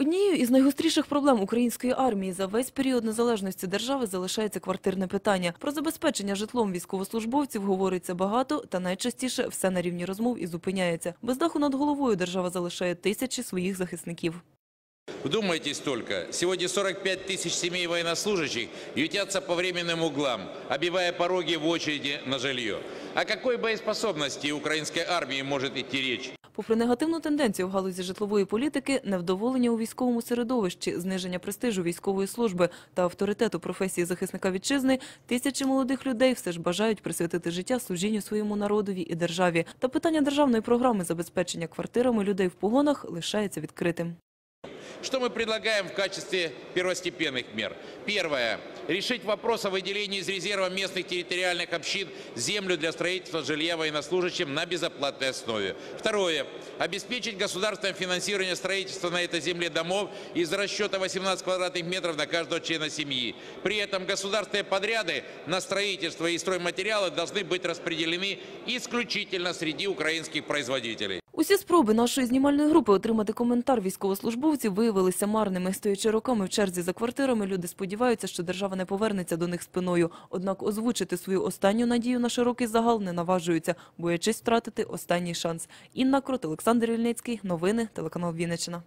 Однією із найгостріших проблем української армії за весь період незалежності держави залишається квартирне питання. Про забезпечення житлом військовослужбовців говориться багато, та найчастіше все на рівні розмов і зупиняється. Без даху над головою держава залишає тисячі своїх захисників. Вдумайтесь только, сегодня 45 тысяч семей военнослужащих ютятся по временным углам, обивая пороги в очереди на жилье. О какой боеспособности украинской армии может идти речь? Попри негативну тенденцію в галузі житлової політики, невдоволення у військовому середовищі, зниження престижу військової служби та авторитету професії захисника вітчизни, тисячі молодих людей все ж бажають присвятити життя служінню своєму народові і державі. Та питання державної програми забезпечення квартирами людей в погонах лишається відкритим. Что мы предлагаем в качестве первостепенных мер? Первое. Решить вопрос о выделении из резерва местных территориальных общин землю для строительства жилья военнослужащим на безоплатной основе. Второе. Обеспечить государственное финансирование строительства на этой земле домов из расчета 18 квадратных метров на каждого члена семьи. При этом государственные подряды на строительство и стройматериалы должны быть распределены исключительно среди украинских производителей. Усі спроби нашої знімальної групи отримати коментар військовослужбовців виявилися марними. Стоячи роками в черзі за квартирами, люди сподіваються, що держава не повернеться до них спиною. Однак озвучити свою останню надію на широкий загал не наважуються, боячись втратити останній шанс. Інна Крот, Олександр Ільницький. Новини, телеканал Вінниччина.